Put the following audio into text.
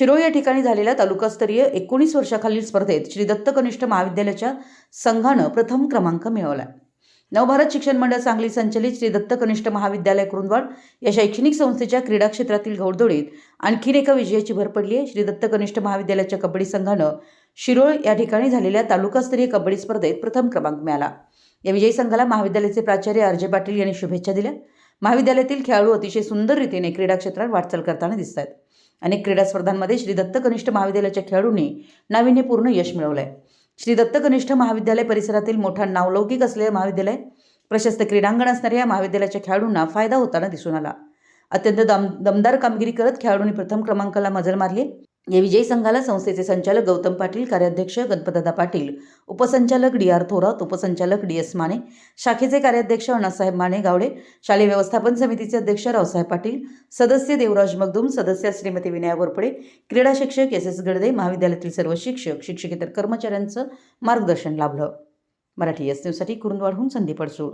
शिरोळ या ठिकाणी झालेल्या तालुकास्तरीय एकोणीस वर्षाखालील स्पर्धेत श्री दत्त कनिष्ठ महाविद्यालयाच्या संघानं प्रथम क्रमांक मिळवला. नवभारत शिक्षण मंडळ सांगली संचलित श्री दत्त कनिष्ठ महाविद्यालय कुरुंदवाड या शैक्षणिक संस्थेच्या क्रीडा क्षेत्रातील घोडदोडीत आणखीन एका विजयाची भर पडली आहे. श्री दत्त कनिष्ठ महाविद्यालयाच्या कबड्डी संघानं शिरोळ या ठिकाणी झालेल्या तालुकास्तरीय कबड्डी स्पर्धेत प्रथम क्रमांक मिळाला. या विजयी संघाला महाविद्यालयाचे प्राचार्य आर पाटील यांनी शुभेच्छा दिल्या. महाविद्यालयातील खेळाडू अतिशय सुंदर रीतीने क्रीडा क्षेत्रात वाटचाल करताना दिसत आहेत अनेक क्रीडा स्पर्धांमध्ये श्री दत्त कनिष्ठ महाविद्यालयाच्या खेळाडूंनी नाविन्यपूर्ण यश मिळवलं आहे श्री दत्त कनिष्ठ महाविद्यालय परिसरातील मोठा नावलौकिक असलेले महाविद्यालय प्रशस्त क्रीडांगण असणाऱ्या या महाविद्यालयाच्या खेळाडूंना फायदा होताना दिसून आला. अत्यंत दम दमदार कामगिरी करत खेळाडूंनी प्रथम क्रमांकाला मजल मारली. या विजयी संघाला संस्थेचे संचालक गौतम पाटील कार्याध्यक्ष गणपतदादा पाटील उपसंचालक डी आर थोरात उपसंचालक डी एस माने शाखेचे कार्याध्यक्ष अण्णासाहेब माने गावडे शालेय व्यवस्थापन समितीचे अध्यक्ष रावसाहेब पाटील सदस्य देवराज मगदूम सदस्य श्रीमती विनया वरपडे क्रीडा शिक्षक एस एस गडदे महाविद्यालयातील सर्व शिक्षक शिक्षकेतर कर्मचाऱ्यांचं मार्गदर्शन लाभलं. मराठी एस न्यूजसाठी कुरुंदवाडहून संदीप अडसूळ.